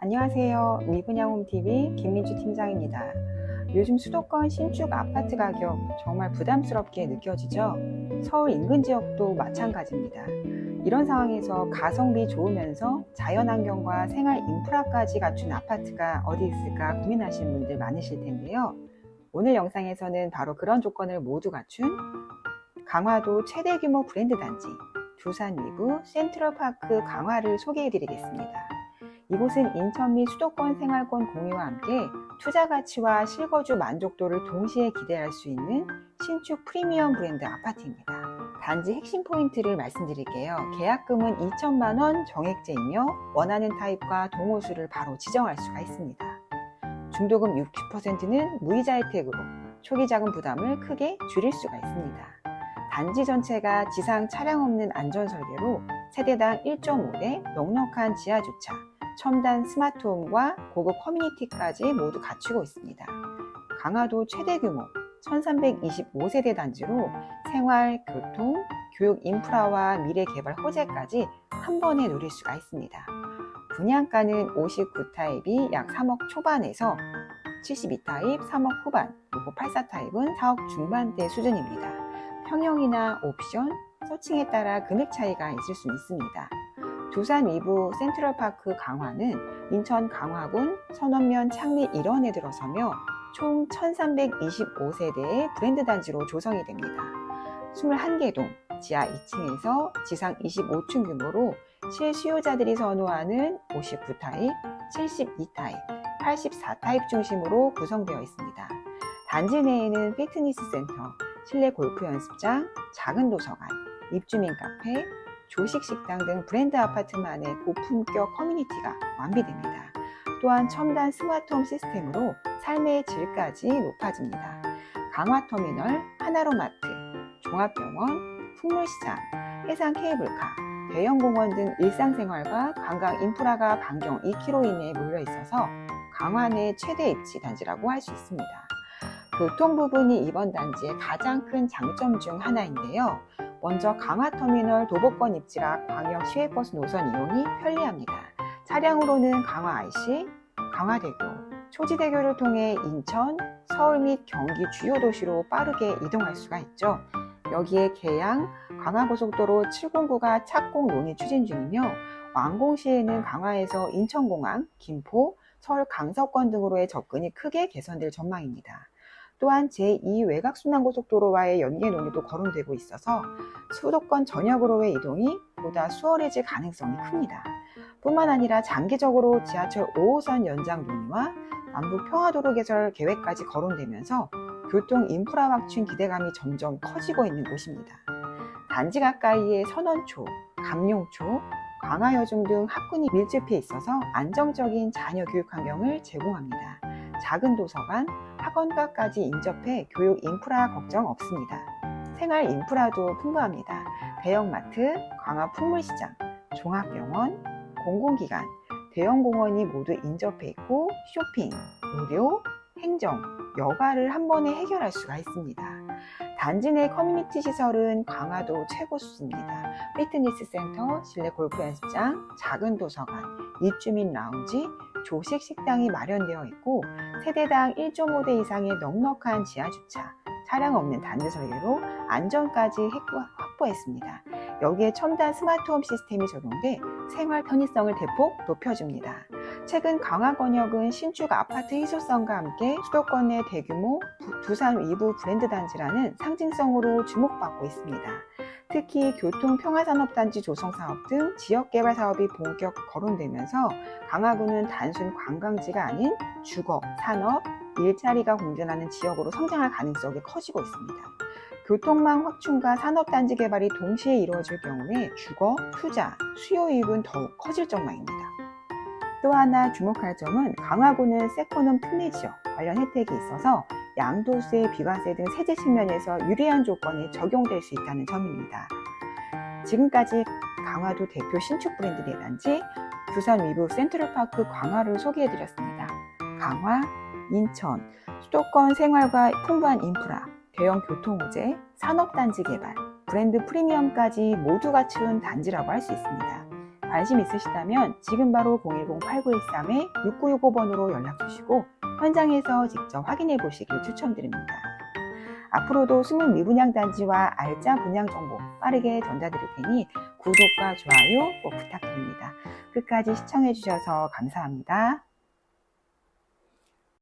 안녕하세요. 미분양홈TV 김민주 팀장입니다. 요즘 수도권 신축 아파트 가격 정말 부담스럽게 느껴지죠? 서울 인근 지역도 마찬가지입니다. 이런 상황에서 가성비 좋으면서 자연환경과 생활 인프라까지 갖춘 아파트가 어디 있을까 고민하시는 분들 많으실 텐데요. 오늘 영상에서는 바로 그런 조건을 모두 갖춘 강화도 최대 규모 브랜드 단지 두산 위브 센트럴파크 강화를 소개해 드리겠습니다. 이곳은 인천 및 수도권 생활권 공유와 함께 투자 가치와 실거주 만족도를 동시에 기대할 수 있는 신축 프리미엄 브랜드 아파트입니다. 단지 핵심 포인트를 말씀드릴게요. 계약금은 2천만 원 정액제이며 원하는 타입과 동호수를 바로 지정할 수가 있습니다. 중도금 60%는 무이자 혜택으로 초기 자금 부담을 크게 줄일 수가 있습니다. 단지 전체가 지상 차량 없는 안전 설계로 세대당 1.5대 넉넉한 지하 주차, 첨단 스마트홈과 고급 커뮤니티까지 모두 갖추고 있습니다. 강화도 최대 규모 1325세대 단지로 생활, 교통, 교육 인프라와 미래 개발 호재까지 한 번에 누릴 수가 있습니다. 분양가는 59타입이 약 3억 초반에서 72타입 3억 후반, 그리고 84타입은 4억 중반대 수준입니다. 평형이나 옵션, 서칭에 따라 금액 차이가 있을 수 있습니다. 두산 위브 센트럴파크 강화는 인천 강화군 선원면 창립 일원에 들어서며 총 1325세대의 브랜드 단지로 조성이 됩니다. 21개 동, 지하 2층에서 지상 25층 규모로 실수요자들이 선호하는 59타입, 72타입, 84타입 중심으로 구성되어 있습니다. 단지 내에는 피트니스 센터, 실내 골프 연습장, 작은 도서관, 입주민 카페, 조식 식당 등 브랜드 아파트만의 고품격 커뮤니티가 완비됩니다. 또한 첨단 스마트홈 시스템으로 삶의 질까지 높아집니다. 강화터미널, 하나로마트, 종합병원, 풍물시장, 해상 케이블카, 대형공원 등 일상생활과 관광 인프라가 반경 2km 이내에 몰려 있어서 강화 내 최대 입지 단지라고 할 수 있습니다. 교통 부분이 이번 단지의 가장 큰 장점 중 하나인데요. 먼저 강화터미널 도보권 입지라 광역 시외버스 노선 이용이 편리합니다. 차량으로는 강화 IC, 강화대교, 초지대교를 통해 인천, 서울 및 경기 주요 도시로 빠르게 이동할 수가 있죠. 여기에 계양, 강화고속도로 709가 착공 논의 추진 중이며 완공 시에는 강화에서 인천공항, 김포, 서울 강서권 등으로의 접근이 크게 개선될 전망입니다. 또한 제2 외곽순환고속도로와의 연계 논의도 거론되고 있어서 수도권 전역으로의 이동이 보다 수월해질 가능성이 큽니다. 뿐만 아니라 장기적으로 지하철 5호선 연장 논의와 남북 평화도로 개설 계획까지 거론되면서 교통 인프라 확충 기대감이 점점 커지고 있는 곳입니다. 단지 가까이에 선원초, 감룡초, 강화여중 등 학군이 밀집해 있어서 안정적인 자녀 교육 환경을 제공합니다. 작은 도서관, 학원가까지 인접해 교육 인프라 걱정 없습니다. 생활 인프라도 풍부합니다. 대형마트, 강화 풍물시장, 종합병원, 공공기관, 대형공원이 모두 인접해 있고 쇼핑, 의료, 행정, 여가를 한 번에 해결할 수가 있습니다. 단지 내 커뮤니티 시설은 강화도 최고 수입니다. 피트니스 센터, 실내 골프 연습장, 작은 도서관, 입주민 라운지, 조식 식당이 마련되어 있고 세대당 1.5대 이상의 넉넉한 지하 주차, 차량 없는 단지 설계로 안전까지 확보했습니다. 여기에 첨단 스마트홈 시스템이 적용돼 생활 편의성을 대폭 높여줍니다. 최근 강화권역은 신축 아파트 희소성과 함께 수도권 내 대규모 두산 위브 브랜드 단지라는 상징성으로 주목받고 있습니다. 특히 교통평화산업단지 조성사업 등 지역개발 사업이 본격 거론되면서 강화구는 단순 관광지가 아닌 주거, 산업, 일자리가 공존하는 지역으로 성장할 가능성이 커지고 있습니다. 교통망 확충과 산업단지 개발이 동시에 이루어질 경우에 주거, 투자, 수요 이익은 더욱 커질 전망입니다. 또 하나 주목할 점은 강화구는 세컨홈 특례지역 관련 혜택이 있어서 양도세, 비과세 등 세제 측면에서 유리한 조건이 적용될 수 있다는 점입니다. 지금까지 강화도 대표 신축 브랜드 대단지 두산 위브 센트럴파크 강화를 소개해드렸습니다. 강화, 인천, 수도권 생활과 풍부한 인프라, 대형 교통호재, 산업단지 개발, 브랜드 프리미엄까지 모두 갖춘 단지라고 할 수 있습니다. 관심 있으시다면 지금 바로 010-8913-6965번으로 연락 주시고 현장에서 직접 확인해 보시길 추천드립니다. 앞으로도 숨은 미분양 단지와 알짜 분양 정보 빠르게 전달드릴 테니 구독과 좋아요 꼭 부탁드립니다. 끝까지 시청해 주셔서 감사합니다.